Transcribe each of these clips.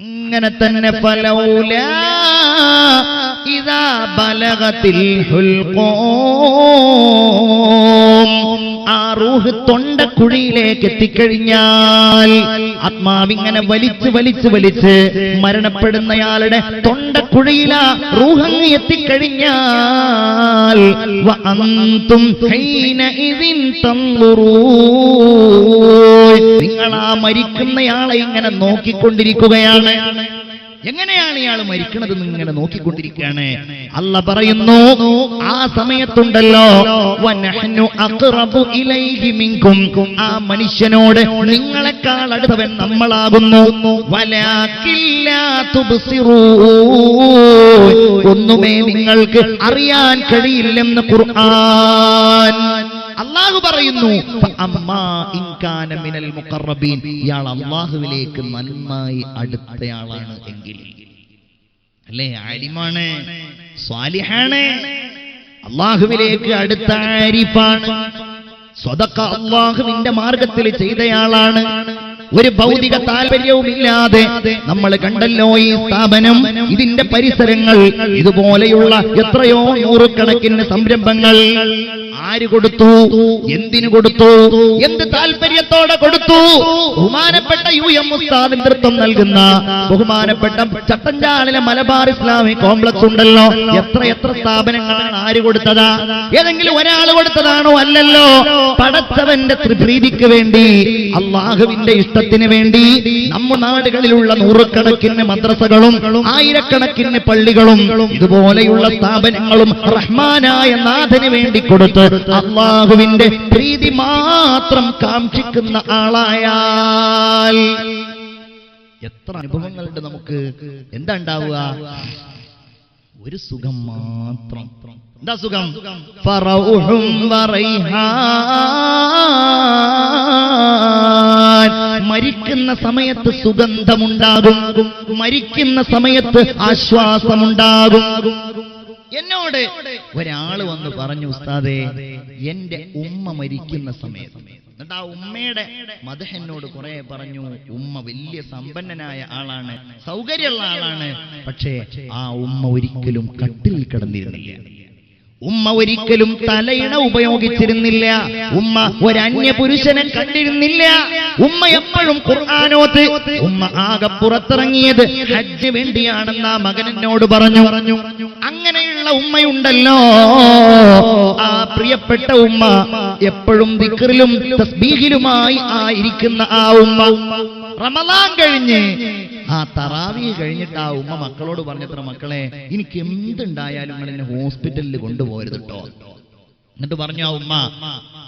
അങ്ങനെ തന്നെ പലൗല ഇതാ ബലകത്തിൽ ഹുൽഖൂം. ആ റൂഹ് തൊണ്ടക്കുഴിയിലേക്ക് എത്തിക്കഴിഞ്ഞാൽ ആത്മാവിങ്ങനെ വലിച്ച് വലിച്ച് വലിച്ച് മരണപ്പെടുന്നയാളുടെ തൊണ്ടക്കുഴിയില റൂഹങ്ങ് എത്തിക്കഴിഞ്ഞാൽ നിങ്ങൾ ആ മരിക്കുന്നയാളെ ഇങ്ങനെ നോക്കിക്കൊണ്ടിരിക്കുകയാണ്. എങ്ങനെയാണ് ഇയാൾ മരിക്കണത് ഇങ്ങനെ നോക്കിക്കൊണ്ടിരിക്കുകയാണ്? അല്ല പറയുന്നു ആ സമയത്തുണ്ടല്ലോ ആ മനുഷ്യനോട് നിങ്ങളെക്കാൾ അടുത്തവൻ നമ്മളാകുന്നു. ഒന്നുമേ നിങ്ങൾക്ക് അറിയാൻ കഴിയില്ലെന്ന് ഖുർആൻ. അള്ളാഹു പറയുന്നു ഇയാൾ അള്ളാഹുവിലേക്ക് നന്മായി അടുത്തയാളാണ് എങ്കിൽ. അല്ലേ ആലിമാണ് സ്വാലിഹാണ്. അള്ളാഹുവിലേക്ക് അടുത്ത ആരിഫാണ് സ്വതക്ക അള്ളാഹുവിന്റെ മാർഗത്തിൽ ചെയ്തയാളാണ്. ഒരു ഭൗതിക താല്പര്യവുമില്ലാതെ നമ്മൾ കണ്ടല്ലോ ഈ സ്ഥാപനം ഇതിന്റെ പരിസരങ്ങൾ ഇതുപോലെയുള്ള എത്രയോ നൂറുകണക്കിന് സംരംഭങ്ങൾ. ആര് കൊടുത്തു? എന്തിനു കൊടുത്തു? എന്ത് താല്പര്യത്തോടെ കൊടുത്തു? ബഹുമാനപ്പെട്ട യു എം ഉസ്താദ് നേതൃത്വം നൽകുന്ന ബഹുമാനപ്പെട്ട ചട്ടഞ്ചാളിലെ മലബാർ ഇസ്ലാമിക് കോംപ്ലക്സ് ഉണ്ടല്ലോ. എത്ര എത്ര സ്ഥാപനങ്ങളാണ് ആര് കൊടുത്തതാ? ഏതെങ്കിലും ഒരാൾ കൊടുത്തതാണോ അല്ലല്ലോ? പടച്ചവന്റെ ത്രിപ്രീതിക്ക് വേണ്ടി അള്ളാഹുവിന്റെ ഇഷ്ടത്തിന് വേണ്ടി നമ്മുടെ നാടുകളിലുള്ള നൂറുകണക്കിന് മദ്രസകളും ആയിരക്കണക്കിന് പള്ളികളും ഇതുപോലെയുള്ള സ്ഥാപനങ്ങളും റഹ്മാനായ നാഥന് വേണ്ടി കൊടുത്ത് അള്ളാഹുവിന്റെ പ്രീതി മാത്രം കാക്ഷിക്കുന്ന ആളായാൽ എത്ര അനുഭവങ്ങളുണ്ട് നമുക്ക്. എന്താ ഉണ്ടാവുക? ഒരു സുഖം മാത്രം. എന്താ സുഖം. മരിക്കുന്ന സമയത്ത് സുഗന്ധമുണ്ടാകും. മരിക്കുന്ന സമയത്ത് ആശ്വാസമുണ്ടാകും. എന്നോട് ഒരാൾ വന്ന് പറഞ്ഞു ഉസ്താദേ എന്റെ ഉമ്മ മരിക്കുന്ന സമയത്ത് എന്നിട്ട് ആ ഉമ്മയുടെ മത എന്നോട് കുറെ പറഞ്ഞു ഉമ്മ വലിയ സമ്പന്നനായ ആളാണ് സൗകര്യമുള്ള ആളാണ് പക്ഷേ ആ ഉമ്മ ഒരിക്കലും കട്ടിൽ കിടന്നിരുന്നില്ല. ഉമ്മ ഒരിക്കലും തലയിണ ഉപയോഗിച്ചിരുന്നില്ല. ഉമ്മ ഒരന്യ പുരുഷനെ കണ്ടിരുന്നില്ല. ഉമ്മ എപ്പോഴും ഖുർആാനോത്ത് ഉമ്മ ആകെ പുറത്തിറങ്ങിയത് ഹജ്ജ് വേണ്ടിയാണെന്ന് ആ മകൻ എന്നോട് പറഞ്ഞു. പറഞ്ഞു അങ്ങനെയുള്ള ഉമ്മയുണ്ടല്ലോ. ആ പ്രിയപ്പെട്ട ഉമ്മ എപ്പോഴും ദിക്റിലും തസ്ബീഹിലുമായി ആയിരിക്കുന്ന ആ ഉമ്മ. റമലാൻ കഴിഞ്ഞ് ആ തറാവി കഴിഞ്ഞിട്ട് ആ ഉമ്മ മക്കളോട് പറഞ്ഞത്ര മക്കളെ എനിക്ക് എന്തുണ്ടായാലും നിങ്ങൾ എന്നെ ഹോസ്പിറ്റലിൽ കൊണ്ടുപോകരുത് കേട്ടോ എന്നിട്ട് പറഞ്ഞു ആ ഉമ്മ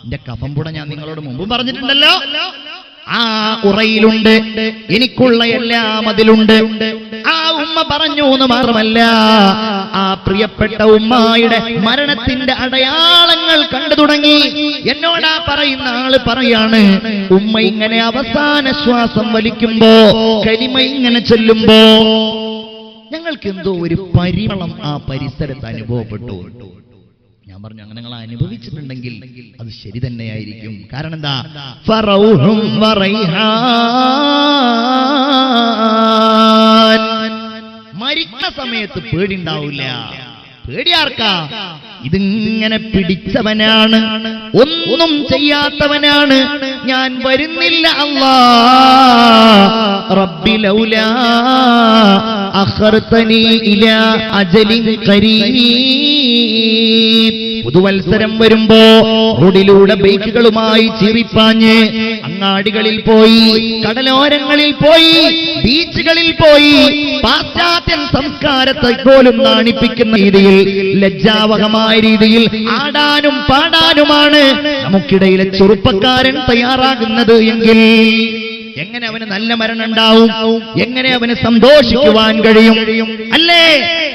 എന്റെ കഫംപുട ഞാൻ നിങ്ങളോട് മുമ്പും പറഞ്ഞിട്ടുണ്ടല്ലോ. ആ ഉറയിലുണ്ട് എനിക്കുള്ള എല്ലാം അതിലുണ്ട്. ഉമ്മ പറഞ്ഞു എന്ന് മാത്രമല്ല ആ പ്രിയപ്പെട്ട ഉമ്മായുടെ മരണത്തിന്റെ അടയാളങ്ങൾ കണ്ടു തുടങ്ങി. എന്നോടാ പറയുന്ന ആൾ പറയാണ് ഉമ്മ ഇങ്ങനെ അവസാന ശ്വാസം വലിക്കുമ്പോ കരിമ ഇങ്ങനെ ചെല്ലുമ്പോ ഞങ്ങൾക്ക് എന്തോ ഒരു പരിമളം ആ പരിസരത്ത് അനുഭവപ്പെട്ടു. ഞാൻ പറഞ്ഞു അങ്ങനെ നിങ്ങൾ അനുഭവിച്ചിട്ടുണ്ടെങ്കിൽ അത് ശരി തന്നെയായിരിക്കും. കാരണം എന്താ? ഫറൗഹും വറൈഹാൻ. സമയത്ത് പേടിണ്ടാവില്ല പേടിയാർക്കാ? ഇതിങ്ങനെ പിടിച്ചവനാണ്. ഒന്നും ചെയ്യാത്തവനാണ്. ഞാൻ വരുന്നില്ല ഇലാ അജലിൻ പുതുവത്സരം വരുമ്പോ റോഡിലൂടെ ബൈക്കുകളുമായി ചീറിപ്പാഞ്ഞ് അങ്ങാടികളിൽ പോയി കടലോരങ്ങളിൽ പോയി ബീച്ചുകളിൽ പോയി പാശ്ചാത്യൻ സംസ്കാരത്തെ പോലും നാണിപ്പിക്കുന്ന രീതിയിൽ ലജ്ജാവഹമായ രീതിയിൽ ആടാനും പാടാനുമാണ് നമുക്കിടയിലെ ചെറുപ്പക്കാരൻ തയ്യാറാകുന്നത് എങ്കിൽ എങ്ങനെ അവന് നല്ല മരണം ഉണ്ടാവും? എങ്ങനെ അവന് സന്തോഷിക്കുവാൻ കഴിയും? അല്ലേ?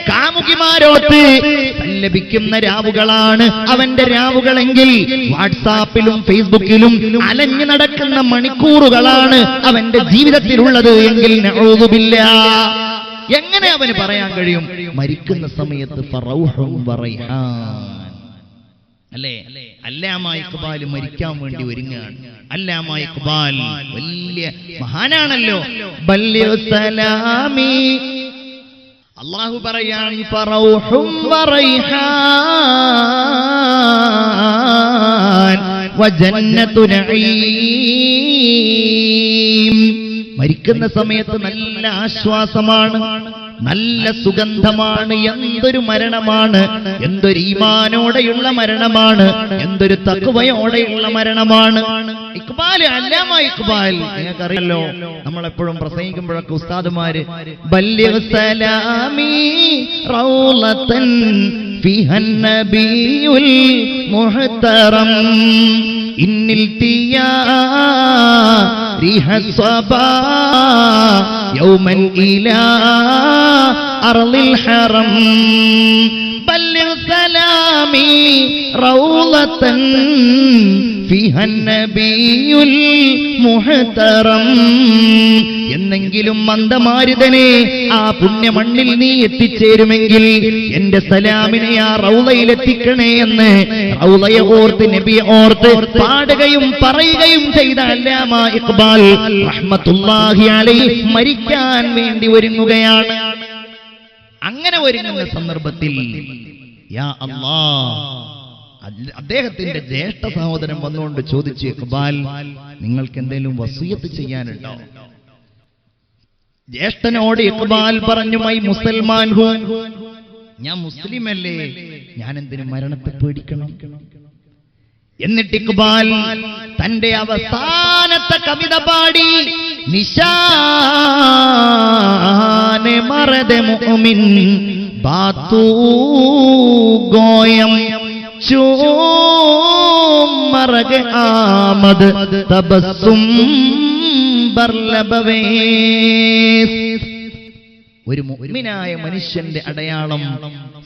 കാമുകിമാരോത്ത് ലഭിക്കുന്ന രാവുകളാണ് അവന്റെ രാവുകളെങ്കിൽ വാട്സാപ്പിലും ഫേസ്ബുക്കിലും അലഞ്ഞു നടക്കുന്ന മണിക്കൂറുകളാണ് അവന്റെ ജീവിതത്തിലുള്ളത് എങ്കിൽ നഴുതുമില്ല എങ്ങനെ അവന് പറയാൻ കഴിയും? മരിക്കുന്ന സമയത്ത്. അല്ലേ? അല്ലാമ മരിക്കാൻ വേണ്ടി ഒരുങ്ങാണ്. അല്ലാമ വലിയ മഹാനാണല്ലോ. സലാമി അള്ളാഹു പറയാൻ വജന്നത്തു മരിക്കുന്ന സമയത്ത് നല്ല ആശ്വാസമാണ്. നല്ല സുഗന്ധമാണ് എന്തൊരു മരണമാണ് എന്തൊരു ഈമാനോടെയുള്ള മരണമാണ് എന്തൊരു തക്കുവയോടെയുള്ള മരണമാണ്. ഇക്ബാൽ അല്ലാമ ഇക്ബാൽ. നിങ്ങൾക്കറിയല്ലോ നമ്മളെപ്പോഴും പ്രസംഗിക്കുമ്പോഴൊക്കെ ഉസ്താദുമാര് ബല്യസലാമി മുഹ്തറം. ഇന്നിൽ തിയാ ريح الصبا يوما إلى أرض الحرم بلغ سلامي روضة فيها النبي المحترم എന്നെങ്കിലും മന്ദമാരുതനെ ആ പുണ്യമണ്ണിൽ നീ എത്തിച്ചേരുമെങ്കിൽ എന്റെ സലാമിനെ ആ റൗളയിൽ എത്തിക്കണേ എന്ന് റൗളയെ ഓർത്ത് നബിയെ ഓർത്ത് പാടുകയും പറയുകയും ചെയ്ത അല്ലാമ ഇക്ബാൽ റഹ്മത്തുള്ളാഹി അലൈഹി മരിക്കാൻ വേണ്ടി ഒരുങ്ങുകയാണ് അങ്ങനെ ഒരുങ്ങുന്ന സന്ദർഭത്തിൽ യാ അദ്ദേഹത്തിന്റെ ജ്യേഷ്ഠ സഹോദരൻ വന്നുകൊണ്ട് ചോദിച്ചു ഇക്ബാൽ നിങ്ങൾക്ക് എന്തെങ്കിലും വസൂയത്ത് ചെയ്യാനുണ്ടോ? ജ്യേഷ്ഠനോട് ഇക്ബാൽ പറഞ്ഞു മൈ മുസൽമാൻ ഞാൻ മുസ്ലിം അല്ലേ ഞാൻ എന്തിനു മരണത്തെ പേടിക്കണം? എന്നിട്ട് ഇക്ബാൽ തന്റെ അവസാനത്തെ കവിത പാടി നിശാനെ മറതെ മുമിൻ ബാത്തു ഗോയം ചോ മറകെ ആമത് തപസ്സും ഒരു മുഅ്മിനായ മനുഷ്യന്റെ അടയാളം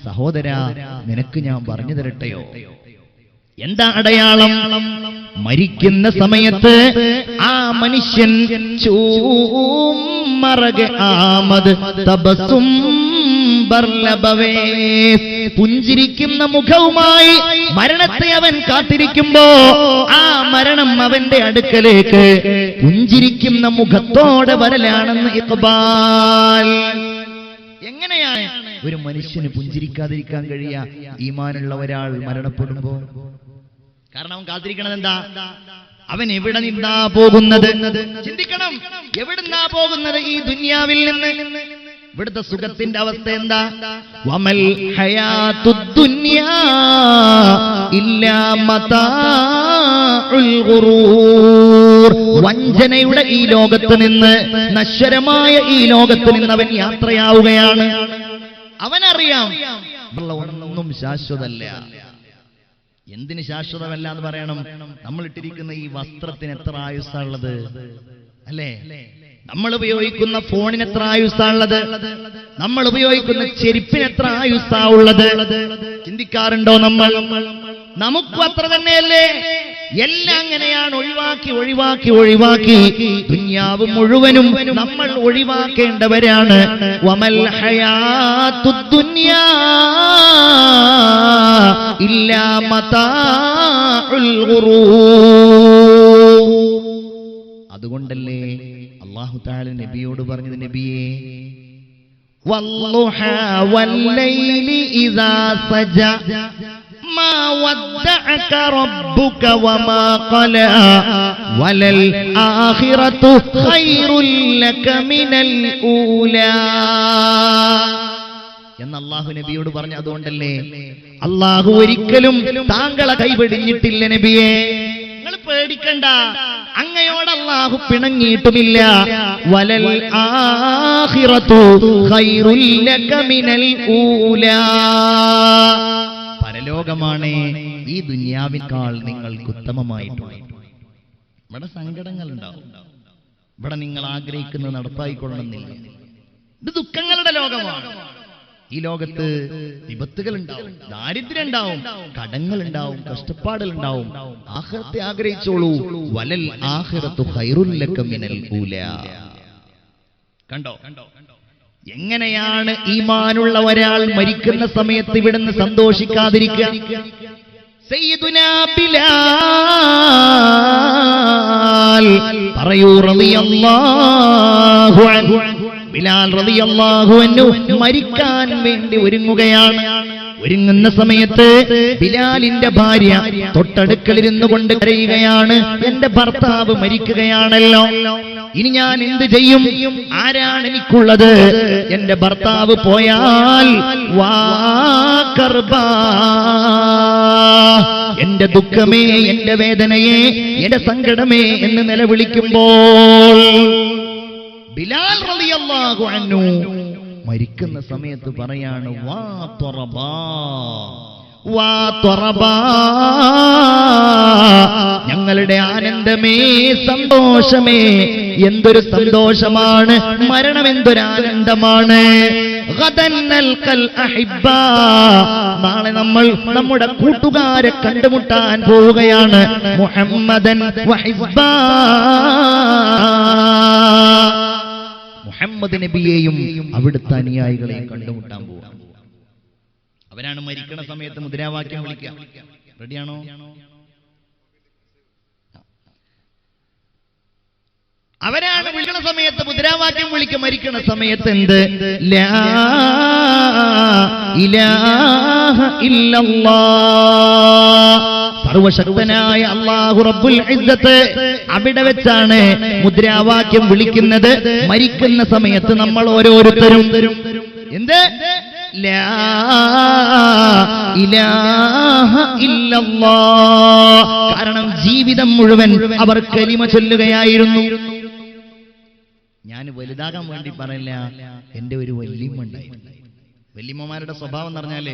സഹോദര നിനക്ക് ഞാൻ പറഞ്ഞു തരട്ടെയോ? എന്താ അടയാളം? മരിക്കുന്ന സമയത്ത് ആ മനുഷ്യൻ ചൂമറകെ ആമത് തപസ്സും പുഞ്ചിരിക്കുന്ന മുഖവുമായി മരണത്തെ അവൻ കാത്തിരിക്കുമ്പോ ആ മരണം അവന്റെ അടുക്കലേക്ക് പുഞ്ചിരിക്കുന്ന മുഖത്തോടെ വരലാണെന്ന് എങ്ങനെയാണ് ഒരു മനുഷ്യന് പുഞ്ചിരിക്കാതിരിക്കാൻ കഴിയ ഈമാനുള്ള ഒരാൾ മരണപ്പെടുമ്പോ കാരണം അവൻ കാത്തിരിക്കണത് എന്താ? അവൻ എവിടെ നിന്നാ പോകുന്നത്? ചിന്തിക്കണം. എവിടുന്നാ പോകുന്നത് ഈ ദുന്യാവിൽ നിന്ന്? ഇവിടുത്തെ സുഖത്തിന്റെ അവസ്ഥ എന്താ? വമൽ വഞ്ചനയുടെ ഈ ലോകത്ത് നിന്ന് നശ്വരമായ ഈ ലോകത്ത് നിന്ന് അവൻ യാത്രയാവുകയാണ്. അവനറിയാം ഒന്നും ശാശ്വതല്ല. എന്തിന് ശാശ്വതമല്ല എന്ന് പറയണം? നമ്മൾ ഇട്ടിരിക്കുന്ന ഈ വസ്ത്രത്തിന് എത്ര ആയുസ്സാണുള്ളത്? അല്ലേ? നമ്മൾ ഉപയോഗിക്കുന്ന ഫോണിന് എത്ര ആയുസ്സാണുള്ളത്? നമ്മൾ ഉപയോഗിക്കുന്ന ചെരുപ്പിന് എത്ര ആയുസ്സാ ഉള്ളത് ചിന്തിക്കാറുണ്ടോ നമ്മൾ? നമുക്കും അത്ര തന്നെയല്ലേ? എല്ലാം അങ്ങനെയാണ് ഒഴിവാക്കി ഒഴിവാക്കി ഒഴിവാക്കി. ദുന്യാവ് മുഴുവനും നമ്മൾ ഒഴിവാക്കേണ്ടവരാണ്. വമൽ ഇല്ലാ അതുകൊണ്ടല്ലേ അള്ളാഹു താല നബിയോട് പറഞ്ഞത് നബിയെ വല്ലുഹ വല്ലൈലി ഇദാ സജ. എന്ന് അള്ളാഹു നബിയോട് പറഞ്ഞു അതുകൊണ്ടല്ലേ? അള്ളാഹു ഒരിക്കലും താങ്കളെ കൈപിടിഞ്ഞിട്ടില്ല നബിയെ. പേടിക്കണ്ട. അങ്ങയോട് അള്ളാഹു പിണങ്ങിയിട്ടുമില്ല. വലൽ ആഹിറത്തു ഖൈറുൽ ലക മിനൽ ഊലാ. പരലോകമാണ് ഈ ദുന്യാവിനേക്കാൾ നിങ്ങൾക്ക് ഉത്തമമായിട്ടുള്ളത്. ഇവിടെ സങ്കടങ്ങൾ ഉണ്ടാവും ഇവിടെ നിങ്ങൾ ആഗ്രഹിക്കുന്നത് നടപ്പായിക്കൊള്ളണമെന്നില്ല. ഇത് ദുഃഖങ്ങളുടെ ലോകമാണ്. ഈ ലോകത്ത് വിപത്തുകൾ ഉണ്ടാവും ദാരിദ്ര്യം ഉണ്ടാവും കടങ്ങൾ ഉണ്ടാവും കഷ്ടപ്പാടുകൾ ഉണ്ടാവും ആഹ്റത്തെ ആഗ്രഹിച്ചോളൂ. വലൽ ആഹ്റത്തു ഖൈറുല്ലക മിനൽ ഊല. കണ്ടോ? എങ്ങനെയാണ് ഈമാനുള്ള ഒരാൾ മരിക്കുന്ന സമയത്ത് ഇവിടുന്ന് സന്തോഷിക്കാതിരിക്കുക? പറയൂ ബിലാൽ റളിയല്ലാഹു അൻഹു മരിക്കാൻ വേണ്ടി ഒരുങ്ങുകയാണ്. ഒരുങ്ങുന്ന സമയത്ത് ബിലാലിന്റെ ഭാര്യ തൊട്ടടുക്കളിരുന്നു കൊണ്ട് കരയുകയാണ്. എന്റെ ഭർത്താവ് മരിക്കുകയാണല്ലോ. ഇനി ഞാൻ എന്ത് ചെയ്യും? ആരാണ് എനിക്കുള്ളത്? എന്റെ ഭർത്താവ് പോയാൽ വാ കർബാ. എന്റെ ദുഃഖമേ എന്റെ വേദനയെ എന്റെ സങ്കടമേ എന്ന് നിലവിളിക്കുമ്പോൾ ബിലാൽ റളിയല്ലാഹു അൻഹു മരിക്കുന്ന സമയത്ത് പറയാണ് വാ തുറബാ. വാ തുറബാ. ഞങ്ങളുടെ ആനന്ദമേ സന്തോഷമേ എന്തൊരു സന്തോഷമാണ്. മരണം എന്തൊരു ആനന്ദമാണ്. നാളെ നമ്മൾ നമ്മുടെ കൂട്ടുകാരെ കണ്ടുമുട്ടാൻ പോവുകയാണ്. മുഹമ്മദൻ വഹിബ്ബാ. മുഹമ്മദ് നബിയെയും അവിടുത്തെ അനുയായികളെയും കണ്ടുമുട്ടാൻ പോവാം. അവരാണ് മരിക്കണ സമയത്ത് മുദ്രാവാക്യം വിളിക്കുക റെഡിയാണോ അവരാണ് വിളിക്കണ സമയത്ത് മുദ്രാവാക്യം വിളിക്ക. മരിക്കണ സമയത്ത് എന്ത്? ഇലാഹ. സർവശക്തനായ അള്ളാഹു റബ്ബുൽ അവിടെ വെച്ചാണ് മുദ്രാവാക്യം വിളിക്കുന്നത്. മരിക്കുന്ന സമയത്ത് നമ്മൾ ഓരോരുത്തരും എന്ത്. കാരണം ജീവിതം മുഴുവൻ അവർ കലിമ ചൊല്ലുകയായിരുന്നു. ഞാൻ വലുതാകാൻ വേണ്ടി പറയില്ല. എന്റെ ഒരു വല്യമ്മ ഉണ്ടായിരുന്നു. വല്യമ്മമാരുടെ സ്വഭാവം എന്ന് പറഞ്ഞാൽ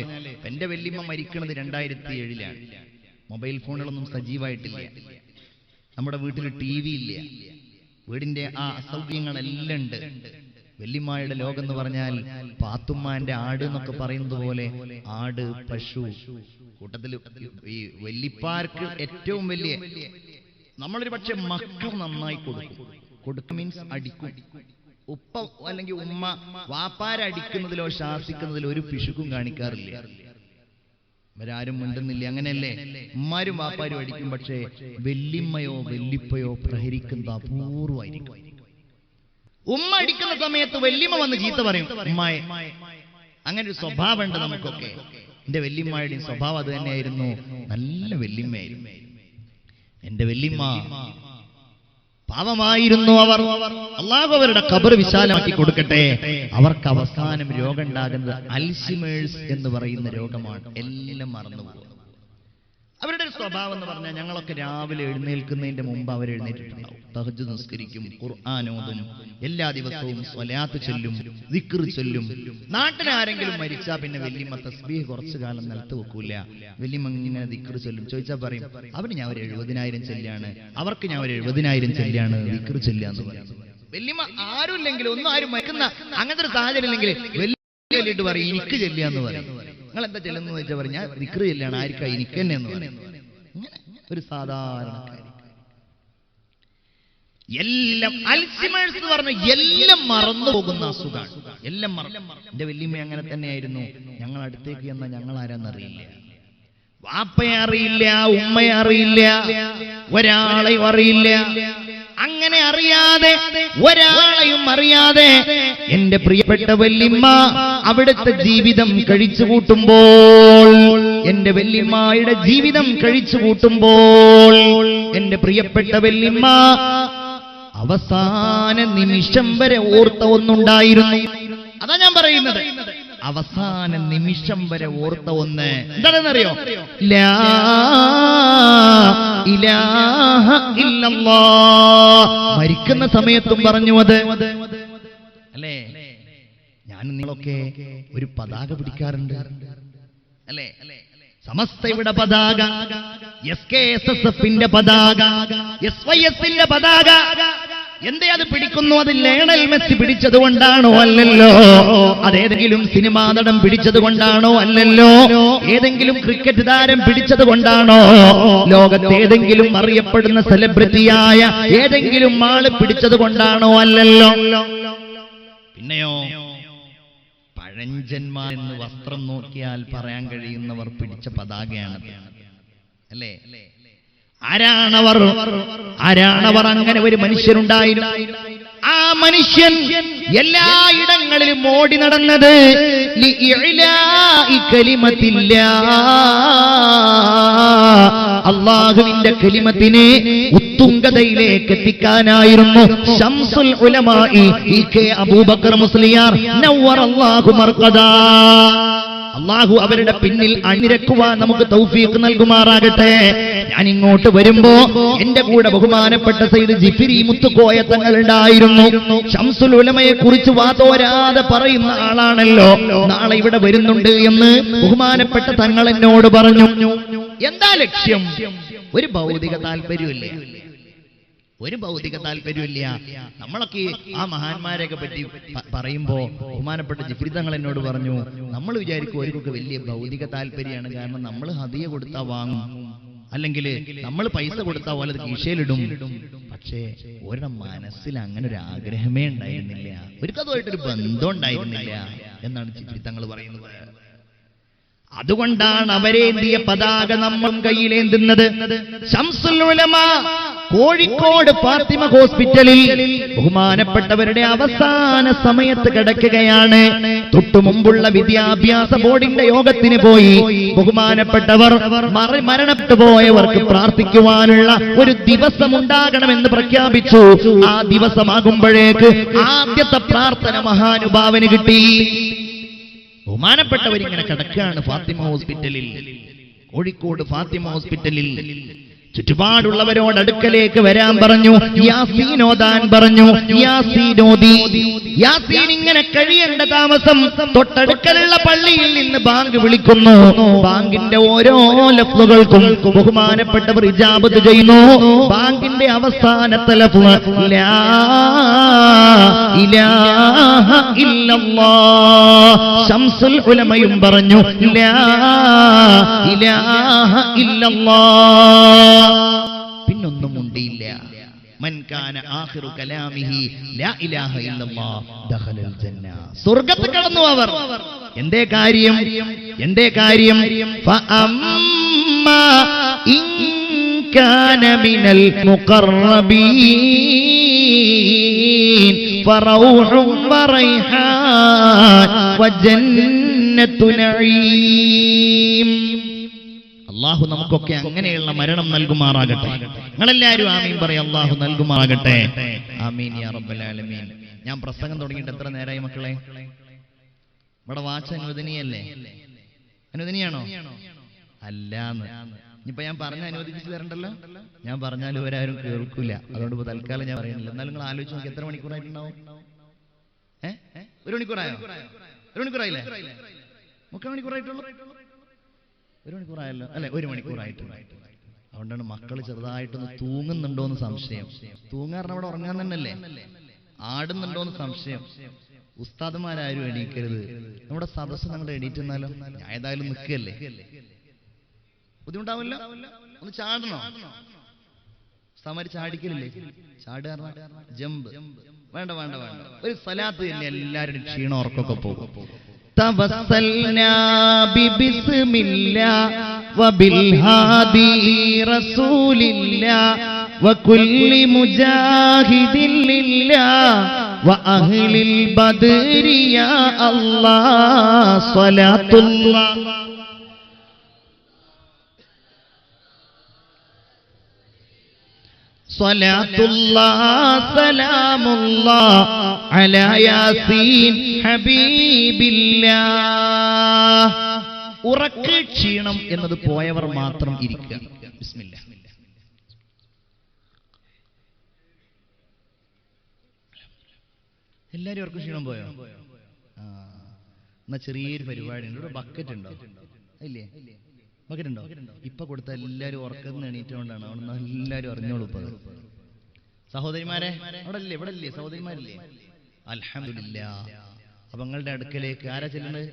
എന്റെ വല്യമ്മ മരിക്കുന്നത് രണ്ടായിരത്തി ഏഴിലാണ്. മൊബൈൽ ഫോണുകളൊന്നും സജീവമായിട്ടില്ല നമ്മുടെ വീട്ടിൽ ടി വി ഇല്ല. വീടിന്റെ ആ അസൗകര്യങ്ങളെല്ലാം ഉണ്ട്. വെല്ലിമായുടെ ലോകം എന്ന് പറഞ്ഞാൽ പാത്തുമ്മാന്റെ ആട് എന്നൊക്കെ പറയുന്നത് പോലെ ആട് പശു കൂട്ടത്തിൽ ഈ വെല്ലിപ്പാർക്ക് ഏറ്റവും വലിയ നമ്മളൊരു പക്ഷെ മക്കൾ നന്നായി കൊടുക്കും. കൊടുക്കും മീൻസ് അടിക്കും. ഉപ്പ അല്ലെങ്കിൽ ഉമ്മ വാപ്പാരടിക്കുന്നതിലോ ശാസിക്കുന്നതിലോ ഒരു പിശുക്കും കാണിക്കാറില്ല. ഇവരാരും മിണ്ടുന്നില്ല? അങ്ങനെയല്ലേ? ഉമ്മാരും വാപ്പാരും അടിക്കും പക്ഷേ വെല്ലിമ്മയോ വെല്ലിപ്പയോ പ്രഹരിക്കുന്നത് അപൂർവമായിരിക്കും ഉമ്മ അടിക്കുന്ന സമയത്ത് വെല്ലിമ്മ വന്ന് ചീത്ത പറയും ഉമ്മായെ അങ്ങനെ ഒരു സ്വഭാവമുണ്ട് നമുക്കൊക്കെ. എന്റെ വെല്ലിമ്മയുടെയും സ്വഭാവം അത് തന്നെയായിരുന്നു. നല്ല വെല്ലിമ്മയായിരുന്നു. എന്റെ വെല്ലിമ്മ പാവമായിരുന്നു അവർ. അള്ളാഹു അവരുടെ കബർ വിശാലമാക്കി കൊടുക്കട്ടെ. അവർക്ക് അവസാനം രോഗം ഉണ്ടാകുന്നത് അൽസിമേഴ്സ് എന്ന് പറയുന്ന രോഗമാണ്. എല്ലാം മറന്നു പോകും അവരുടെ ഒരു സ്വഭാവം എന്ന് പറഞ്ഞാൽ ഞങ്ങളൊക്കെ രാവിലെ എഴുന്നേൽക്കുന്നതിന്റെ മുമ്പ് അവർ എഴുന്നേറ്റിട്ടുണ്ടാവും. തഹജ് നിസ്കരിക്കും ഖുർആാനോദനും എല്ലാ ദിവസവും സ്വലാത്ത് ചൊല്ലും ദിക്ർ ചൊല്ലും. നാട്ടിലാരെങ്കിലും മരിച്ചാ പിന്നെ വല്യമ്മ തസ്ബീഹ് കുറച്ചു കാലം നിലത്ത് വെക്കൂല. വല്യമ്മ ഇങ്ങനെ ദിക്ർ ചൊല്ലും. ചോദിച്ചാൽ പറയും അവന് ഞാൻ ഒരു എഴുപതിനായിരം ചെല്ലാണ്. അവർക്ക് ഞാൻ ഒരു എഴുപതിനായിരം ചെല്ലാണ്. ദിക്ർ ചെല്ലാന്ന് പറയും. വല്യമ്മ ആരും ഇല്ലെങ്കിൽ ഒന്നും ആരും മരിക്കുന്ന അങ്ങനത്തെ ഒരു സാഹചര്യം ഇല്ലെങ്കിൽ വലിയ പറയും എനിക്ക് ചെല്ലാന്ന് പറയും. നിങ്ങൾ എന്താ ചെല്ലുന്നു വെച്ചാൽ പറഞ്ഞാൽ ദിക്ർ ചെല്ലാണ് ആർക്കാ എനിക്ക് തന്നെ എന്ന് പറയുന്നത് ഒരു സാധാരണ എല്ലാം അൽസിമേഴ്സ് എന്ന് പറഞ്ഞ എല്ലാം മറന്നു പോകുന്ന അസുഖമാണ് എല്ലാം മറന്നു എന്റെ വല്യമ്മ അങ്ങനെ തന്നെയായിരുന്നു. ഞങ്ങൾ അടുത്തേക്ക് ചെന്ന ഞങ്ങൾ ആരാന്നറിയില്ല വാപ്പയെ അറിയില്ല ഉമ്മയെ അറിയില്ല ഒരാളെയും അറിയില്ല. അങ്ങനെ അറിയാതെ ഒരാളെയും അറിയാതെ എന്റെ പ്രിയപ്പെട്ട വല്യമ്മ അവിടുത്തെ ജീവിതം കഴിച്ചു കൂട്ടുമ്പോൾ എന്റെ വല്യമ്മയുടെ ജീവിതം കഴിച്ചു കൂട്ടുമ്പോൾ എന്റെ പ്രിയപ്പെട്ട വല്യമ്മ അവസാന നിമിഷം വരെ ഓർത്ത ഒന്നുണ്ടായിരുന്നു. അതാ ഞാൻ പറയുന്നത്. അവസാന നിമിഷം വരെ ഓർത്ത ഒന്ന്. എന്താണെന്നറിയോ. മരിക്കുന്ന സമയത്തും പറഞ്ഞു അത്. അല്ലേ? ഞാൻ നിങ്ങളൊക്കെ ഒരു പതാക പിടിക്കാറുണ്ട്. അല്ലേ? സമസ്തയുടെ പതാക. എസ് കെ എസ് എസ് എഫിന്റെ പതാക. എസ് വൈ എസിന്റെ പതാക. എന്തേ അത് പിടിക്കുന്നു? അത് ലേണൽ മെസ്സി പിടിച്ചത് കൊണ്ടാണോ അല്ലല്ലോ? അതേതെങ്കിലും സിനിമാ നടൻ പിടിച്ചത് കൊണ്ടാണോ അല്ലല്ലോ? ഏതെങ്കിലും ക്രിക്കറ്റ് താരം പിടിച്ചത് കൊണ്ടാണോ? ലോകത്ത് ഏതെങ്കിലും അറിയപ്പെടുന്ന സെലിബ്രിറ്റിയായ ഏതെങ്കിലും ആൾ പിടിച്ചത് കൊണ്ടാണോ അല്ലല്ലോ? പിന്നെയോ? പഴഞ്ചന്മാർ എന്ന് വസ്ത്രം നോക്കിയാൽ പറയാൻ കഴിയുന്നവർ പിടിച്ച പതാകയാണ്. അല്ലേ? ആരാണവർ? ആരാണവർ? അങ്ങനെ ഒരു മനുഷ്യരുണ്ടായിരുന്നു ആ മനുഷ്യൻ എല്ലാ ഇടങ്ങളിലും ഓടി നടന്നത്. അള്ളാഹുവിന്റെ കലിമത്തിനെ ഉത്തുംഗതയിലേക്ക് എത്തിക്കാനായിരുന്നു. ഷംസുൽ ഉലമായി കെ അബൂബക്കർ മുസ്ലിയാർ. നവ്വറല്ലാഹു മർഖദാ അള്ളാഹു അവരുടെ പിന്നിൽ അണിരക്കുവാൻ നമുക്ക് തൗഫീഖ് നൽകുമാറാകട്ടെ. ഞാൻ ഇങ്ങോട്ട് വരുമ്പോ എന്റെ കൂടെ ബഹുമാനപ്പെട്ട സൈദ് ജിഫിരി മുത്തുക്കോയ തങ്ങൾ ഉണ്ടായിരുന്നു ഷംസുൽ ഉലമയെ കുറിച്ച് വാതോരാതെ പറയുന്ന ആളാണല്ലോ. നാളെ ഇവിടെ വരുന്നുണ്ട് എന്ന് ബഹുമാനപ്പെട്ട തങ്ങൾ എന്നോട് പറഞ്ഞു. എന്താ ലക്ഷ്യം? ഒരു ഭൗതിക താല്പര്യമില്ലേ ഒരു ഭൗതിക താല്പര്യമില്ല നമ്മളൊക്കെ ആ മഹാന്മാരെയൊക്കെ പറ്റി പറയുമ്പോൾ പറയുമ്പോ ബഹുമാനപ്പെട്ട ജിഫ്രി തങ്ങൾ എന്നോട് പറഞ്ഞു നമ്മൾ വിചാരിക്കും അവർക്കൊക്കെ വലിയ ഭൗതിക താല്പര്യമാണ്. കാരണം നമ്മൾ ഹതിയ കൊടുത്താ വാങ്ങും. അല്ലെങ്കിൽ നമ്മൾ പൈസ കൊടുത്താൽ പോലെ അത് കീശയിലിടും പക്ഷേ ഒരുടെ മനസ്സിൽ അങ്ങനെ ഒരു ആഗ്രഹമേ ഉണ്ടായിരുന്നില്ല. ഒരുക്കതുമായിട്ടൊരു ബന്ധം ഉണ്ടായിരുന്നില്ല എന്നാണ് ജിഫ്രി തങ്ങൾ പറയുന്നത്. അതുകൊണ്ടാണ് അവരേന്തിയ പതാക നമ്മൾ കയ്യിലേന്തുന്നത്? ശംസുൽ ഉലമ കോഴിക്കോട് ഫാത്തിമ ഹോസ്പിറ്റലിൽ ബഹുമാനപ്പെട്ടവരുടെ അവസാന സമയത്ത് കിടക്കുകയാണ്. തൊട്ടു മുമ്പുള്ള വിദ്യാഭ്യാസ ബോർഡിന്റെ യോഗത്തിന് പോയി ബഹുമാനപ്പെട്ടവർ മരണപ്പെട്ടു പോയവർക്ക് പ്രാർത്ഥിക്കുവാനുള്ള ഒരു ദിവസം ഉണ്ടാകണമെന്ന് പ്രഖ്യാപിച്ചു. ആ ദിവസമാകുമ്പോഴേക്ക് ആദ്യത്തെ പ്രാർത്ഥന മഹാനുഭാവന് കിട്ടി. ബഹുമാനപ്പെട്ടവരിങ്ങനെ കിടക്കുകയാണ് ഫാത്തിമ ഹോസ്പിറ്റലിൽ. കോഴിക്കോട് ഫാത്തിമ ഹോസ്പിറ്റലിൽ. ചുറ്റുപാടുള്ളവരോട് അടുക്കലേക്ക് വരാൻ പറഞ്ഞു. യാസീനോദാൻ പറഞ്ഞു യാസീനോദി യാസീൻ ഇങ്ങനെ കഴിയേണ്ട താമസം തൊട്ടടുക്കലുള്ള പള്ളിയിൽ നിന്ന് ബാങ്ക് വിളിക്കുന്നു. ബാങ്കിന്റെ ഓരോ ലഫ്ലുകൾക്കും ബഹുമാനപ്പെട്ടവർ ഇജാബത്ത് ചെയ്യുന്നു. ബാങ്കിന്റെ അവസാനത്തെ ലഫ്ല് ലാ ഇലാഹ ഇല്ലല്ലാഹ്. ശംസുൽ ഉലമയും പറഞ്ഞു ലാ ഇലാഹ ഇല്ലല്ലാഹ്. പിന്നൊന്നും ഉണ്ടിയില്ല മൻ കാന കലാമിഹി ലാ ഇലാഹ ഇല്ലല്ലാഹ് ദഖലൽ ജന്ന. സ്വർഗത്തിൽ കടന്നു അവർ എന്തേ കാര്യം? എന്തേ കാര്യം? മിനൽ അള്ളാഹു നമുക്കൊക്കെ അങ്ങനെയുള്ള മരണം നൽകുമാറാകട്ടെ. നിങ്ങളെല്ലാവരും ആമീൻ പറയും അള്ളാഹു നൽകുമാറാകട്ടെ. ആമീൻ യാ ഞാൻ പ്രസംഗം തുടങ്ങിയിട്ട് എത്ര നേരമായി മക്കളെ? ഇവിടെ വാച്ച് അനുവദനീയല്ലേ? അനുവദനീയാണോ? അല്ലാന്ന്. ഇനിയിപ്പോ ഞാൻ പറഞ്ഞ അനുവദിച്ചു തരണ്ടല്ലോ? ഞാൻ പറഞ്ഞാൽ ഇവരാരും കേൾക്കൂല. അതുകൊണ്ട് ഇപ്പൊ തൽക്കാലം ഞാൻ പറയുന്നില്ല. എന്നാലും നിങ്ങൾ ആലോചിച്ച് നോക്കി എത്ര മണിക്കൂറായിട്ടുണ്ടാവും? ഏ? ഒരു മണിക്കൂറായോ? ഒരു മണിക്കൂറായില്ലേ? മുക്കാൽ മണിക്കൂറായിട്ടുള്ളൂ. ഒരു മണിക്കൂറായല്ലോ അല്ലെ? ഒരു മണിക്കൂറായിട്ടുണ്ട് അതുകൊണ്ടാണ് മക്കൾ ചെറുതായിട്ടൊന്ന് തൂങ്ങുന്നുണ്ടോ എന്ന് സംശയം. തൂങ്ങാറിന് അവിടെ ഉറങ്ങാൻ തന്നെയല്ലേ? ആടുന്നുണ്ടോ എന്ന് സംശയം. ഉസ്താദന്മാരാരും എണീക്കരുത്. നമ്മുടെ സദസ്സ് നമ്മൾ എണീറ്റുന്നാലും ഞാൻ ഏതായാലും നിൽക്കല്ലേ ബുദ്ധിമുട്ടാവില്ല? ഒന്ന് ചാടണോ? സമരി ചാടിക്കലില്ലേ? ചാടുക ജമ്പ്. വേണ്ട വേണ്ട വേണ്ട. ഒരു സ്ഥലത്ത് തന്നെ എല്ലാവരുടെയും ക്ഷീണം ഉറക്കൊക്കെ പോകും. توسلنا ببسم الله وبالهادي رسول الله وكل مجاهد لله وأهل البدر يا الله صلاة الله സ്വലാത്തുള്ള ക്ഷീണം എന്നത് പോയവർ മാത്രം ഇരിക്കുക. ബിസ്മില്ല. എല്ലാരും ഉറക്കം ക്ഷീണം പോയോ? എന്നാ ചെറിയൊരു പരിപാടി ഉണ്ട് ബക്കറ്റ് ഉണ്ടോ? ഇല്ലേ? ബക്കറ്റ് ഉണ്ടോ ഇപ്പൊ കൊടുത്ത എല്ലാരും ഉറക്കുന്ന എണീറ്റുകൊണ്ടാണ് അവിടെ എല്ലാരും അറിഞ്ഞോളൂ ഇപ്പൊ. സഹോദരിമാരെ അവിടെ അല്ലേ ഇവിടെ അല്ലേ സഹോദരിമാരില്ലേ? അലഹമില്ല അപ്പൊ നിങ്ങളുടെ അടുക്കലേക്ക് ആരാ ചെല്ലുന്നത്?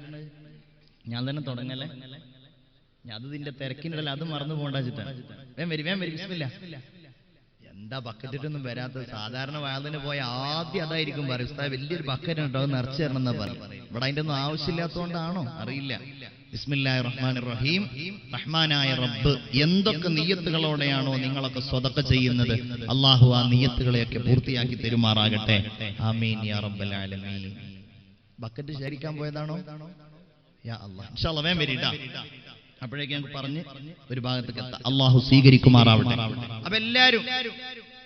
ഞാൻ തന്നെ തുടങ്ങല്ലേ? ഞാൻ അത് ഇതിന്റെ അത് മറന്നു പോകണ്ടാച്ചിട്ടാണ് വേം വരും വേം വരും എന്താ ബക്കറ്റിട്ടൊന്നും വരാത്തത്? സാധാരണ വാതിന് പോയ ആദ്യം അതായിരിക്കും പറയും വലിയൊരു ബക്കറ്റ് ഉണ്ടോ അത് നിറച്ചു തരണം എന്നാ പറയും ഇവിടെ അതിന്റെ ഒന്നും ആവശ്യമില്ലാത്തതുകൊണ്ടാണോ? അറിയില്ല. ബിസ്മില്ലാഹി റഹീം റഹ്മാനായ റബ്ബ് എന്തൊക്കെ നീയത്തുകളോടെയാണോ നിങ്ങളൊക്കെ സ്വതക്ക ചെയ്യുന്നത്? അള്ളാഹു ആ നീയത്തുകളെയൊക്കെ പൂർത്തിയാക്കി തരുമാറാകട്ടെ. ആമീൻ യാ റബ്ബൽ ആലമീൻ. ബക്കറ്റ് ശരിക്കാൻ പോയതാണോ? യാ അല്ലാഹ് അപ്പോഴേക്ക് ഞങ്ങൾക്ക് പറഞ്ഞ് ഒരു ഭാഗത്തേക്ക് അള്ളാഹു സ്വീകരിക്കുമാറാവട്ടെ. അപ്പൊ എല്ലാരും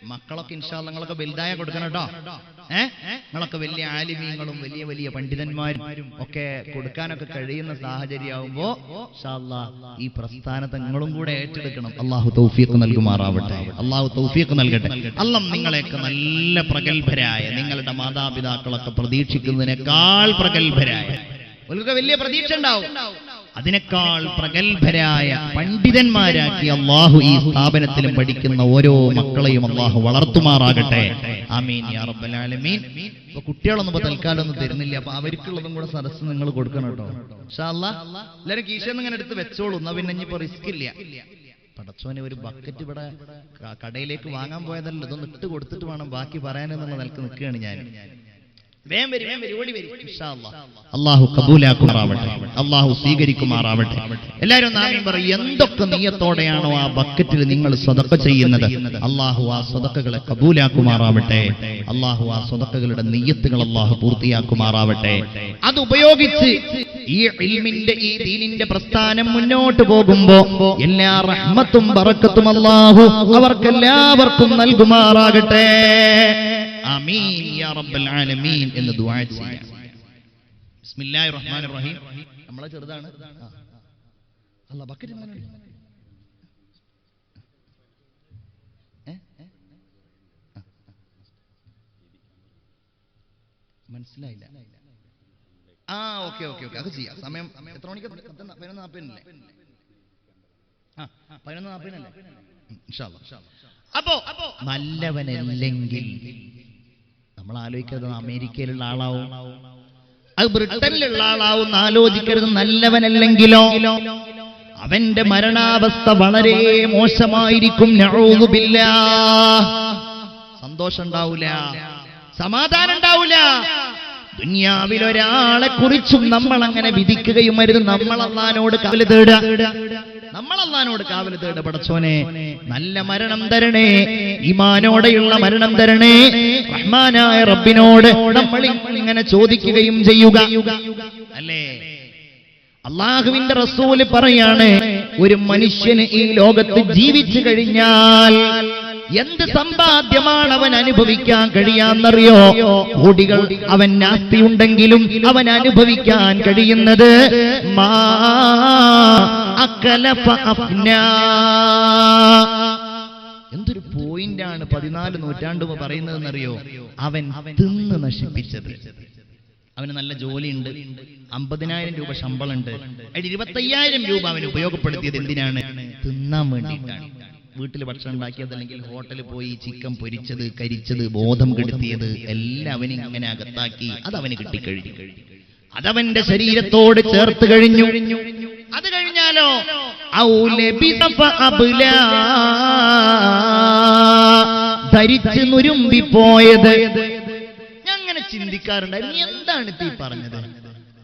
മക്കളൊക്കെ ഇൻഷാൽ നിങ്ങളൊക്കെ വലുതായ കൊടുക്കണം കേട്ടോ. ഏ? നിങ്ങളൊക്കെ വലിയ ആലിമീങ്ങളും വലിയ വലിയ പണ്ഡിതന്മാരും ഒക്കെ കൊടുക്കാനൊക്കെ കഴിയുന്ന സാഹചര്യമാകുമ്പോ ആവുമ്പോ ഈ പ്രസ്ഥാനത്തെ നിങ്ങളും കൂടെ ഏറ്റെടുക്കണം. അള്ളാഹു തൗഫീഖ് നൽകുമാറാവട്ടെ. അള്ളാഹു തൗഫീഖ് നൽകട്ടെ. അല്ലം നിങ്ങളെയൊക്കെ നല്ല പ്രഗത്ഭരായ നിങ്ങളുടെ മാതാപിതാക്കളൊക്കെ പ്രതീക്ഷിക്കുന്നതിനേക്കാൾ പ്രഗത്ഭരായ. വലിയ പ്രതീക്ഷ ഉണ്ടാവും. അതിനേക്കാൾ പ്രഗത്ഭരായ പണ്ഡിതന്മാരാക്കി അള്ളാഹു ഈ സ്ഥാപനത്തിലും പഠിക്കുന്ന ഓരോ മക്കളെയും അള്ളാഹു വളർത്തുമാറാകട്ടെ. ആമീൻ ആലമീൻ. ഇപ്പൊ കുട്ടികളൊന്നും തൽക്കാലം ഒന്നും തരുന്നില്ല. അപ്പൊ അവർക്കുള്ളതും കൂടെ സദസ് നിങ്ങൾ കൊടുക്കണം കേട്ടോ. എല്ലാവരും കീശന്ന് ഇങ്ങനെ എടുത്ത് വെച്ചോളൂ. എന്നാ പിന്നെ ഇനിയിപ്പോ റിസ്ക് ഇല്ല. പടച്ചോനെ ഒരു ബക്കറ്റ് ഇവിടെ കടയിലേക്ക് വാങ്ങാൻ പോയതല്ല. ഇതൊന്ന് ഇട്ട് കൊടുത്തിട്ട് വേണം ബാക്കി പറയാനെന്നുള്ള നിലയ്ക്ക് നിൽക്കുകയാണ് ഞാൻ. അള്ളാഹു കബൂലാക്കുമാറാവട്ടെ. അള്ളാഹു സ്വീകരിക്കുമാറാവട്ടെ. എല്ലാരും നാമീൻ പറയും. എന്തൊക്കെ നീയത്തോടെയാണോ ആ ബക്കറ്റിൽ നിങ്ങൾ സ്വതക്ക ചെയ്യുന്നത്? അള്ളാഹു ആ സ്വതക്കകളെ കബൂലാക്കുമാറാവട്ടെ. അള്ളാഹു ആ സ്വതക്കകളുടെ നീയത്തുകൾ അള്ളാഹു പൂർത്തിയാക്കുമാറാവട്ടെ. അത് ഉപയോഗിച്ച് ഈ ഇൽമിന്റെ ഈ ദീനിന്റെ പ്രസ്ഥാനം മുന്നോട്ട് പോകുമ്പോ എല്ലാ റഹ്മത്തും പറക്കത്തും അള്ളാഹു അവർക്കെല്ലാവർക്കും നൽകുമാറാകട്ടെ. യാ റബ്ബൽ ആലമീൻ എന്ന് ദുആ റഹീം ചെറുതാണ്. ബക്കറ്റ്. മനസ്സിലായില്ല. ആ ഓക്കെ ഓക്കെ ഓക്കെ. അത് ചെയ്യാം. സമയം എത്ര മണിക്ക്? പതിനൊന്ന് നാൽപ്പതിനല്ലേ? ആ പതിനൊന്ന് നാൽപ്പതിനല്ലേ. അപ്പോ നല്ലവനല്ലെങ്കിൽ നമ്മൾ ആലോചിക്കരുത് അമേരിക്കയിലുള്ള ആളാവും. അത് ബ്രിട്ടനിലുള്ള ആളാവും ആലോചിക്കരുത് നല്ലവനല്ലെങ്കിലോ. അവന്റെ മരണാവസ്ഥ വളരെ മോശമായിരിക്കും. സന്തോഷം ഉണ്ടാവൂല സമാധാനം ഉണ്ടാവൂല ദുനിയാവിൽ ഒരാളെ കുറിച്ചും നമ്മൾ അങ്ങനെ വിധിക്കുകയും അരുത്. നമ്മൾ അള്ളഹാനോട് കവല തേടുക. നമ്മൾ അള്ളഹാനോട് കാവൽ തേട് പടച്ചോനെ നല്ല മരണം തരണേ ഇമാനോടെയുള്ള മരണം തരണേ. റഹ്മാനായ റബ്ബിനോട് നമ്മൾ ഇങ്ങനെ ചോദിക്കുകയും ചെയ്യുക. അല്ലേ? അള്ളാഹുവിന്റെ റസൂൽ പറയാണ് ഒരു മനുഷ്യന് ഈ ലോകത്ത് ജീവിച്ചു കഴിഞ്ഞാൽ എന്ത് സമ്പാദ്യമാണ് അവൻ അനുഭവിക്കാൻ കഴിയാന്നറിയോ? കോടികൾ അവൻ നാസ്തി ഉണ്ടെങ്കിലും അവൻ അനുഭവിക്കാൻ കഴിയുന്നത് മാ അക്കല ഫഅഫ്നാ. എന്തൊരു പോയിന്റാണ് പതിനാല് നൂറ്റാണ്ട് പറയുന്നതെന്നറിയോ? അവൻ തിന്ന് നശിപ്പിച്ചത്. അവന് നല്ല ജോലിയുണ്ട്. അമ്പതിനായിരം രൂപ ശമ്പളമുണ്ട്. അതിൽ ഇരുപത്തയ്യായിരം രൂപ അവൻ ഉപയോഗപ്പെടുത്തിയത് എന്തിനാണ്? തിന്നാൻ വേണ്ടിയിട്ടാണ്. വീട്ടിൽ ഭക്ഷണം ഉണ്ടാക്കിയത് അല്ലെങ്കിൽ ഹോട്ടലിൽ പോയി ചിക്കൻ പൊരിച്ചത് കരിച്ചത് ബോധം കെടുത്തിയത് എല്ലാം അവന് ഇങ്ങനെ അകത്താക്കി അത് അവന് കിട്ടിക്കഴിഞ്ഞു. അതവന്റെ ശരീരത്തോട് ചേർത്ത് കഴിഞ്ഞു. അത് കഴിഞ്ഞാലോ? ധരിച്ചു നുരുമ്പിപ്പോയത് ഞാൻ അങ്ങനെ ചിന്തിക്കാറുണ്ടായിരുന്നു നീ എന്താണ് തീ പറഞ്ഞത്?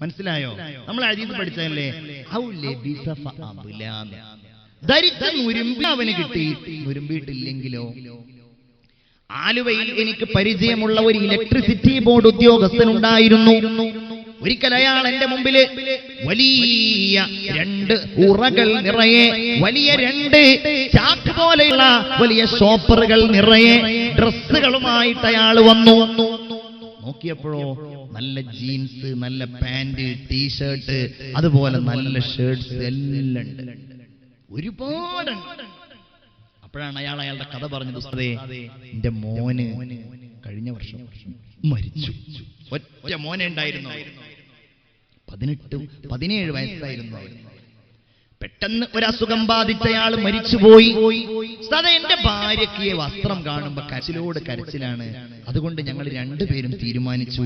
മനസ്സിലായോ? നമ്മൾ അജീത് പഠിച്ചതല്ലേ? ഔ ലബിസ ഫഅബ്ലാന്ന്. ധരിച്ച് നുരുമ്പി അവന് കിട്ടി. നുരുമ്പിയിട്ടില്ലെങ്കിലോ ആലുവയിൽ എനിക്ക് പരിചയമുള്ള ഒരു ഇലക്ട്രിസിറ്റി ബോർഡ് ഉദ്യോഗസ്ഥൻ ഉണ്ടായിരുന്നു ഒരിക്കൽ അയാൾ എന്റെ മുമ്പിൽ വലിയ രണ്ട് ഉറകൾ നിറയെ വലിയ രണ്ട് ചാക്ക് പോലെയുള്ള വലിയ ഷോപ്പറുകൾ നിറയെ ഡ്രസ്സുകളുമായിട്ട് അയാൾ വന്നു. നോക്കിയപ്പോഴോ നല്ല ജീൻസ് നല്ല പാന്റ് ടീഷർട്ട് അതുപോലെ നല്ല ഷർട്ട്സ് എല്ലാം ഉണ്ട്. ഒരുപാടുണ്ട് അപ്പോഴാണ് അയാൾ അയാളുടെ കഥ പറഞ്ഞത് ഉസ്താദേ എന്റെ മോന് കഴിഞ്ഞ വർഷം മരിച്ചു. ഒറ്റ മോനെ ഉണ്ടായിരുന്നു. പതിനെട്ട് പതിനേഴ് വയസ്സായിരുന്നു. പെട്ടെന്ന് ഒരു അസുഖം ബാധിച്ചയാൾ മരിച്ചുപോയി. ഉസ്താദേ എന്റെ ഭാര്യയ്ക്ക് വസ്ത്രം കാണുമ്പോ കരച്ചിലോട് കരച്ചിലാണ്. അതുകൊണ്ട് ഞങ്ങൾ രണ്ടുപേരും തീരുമാനിച്ചു.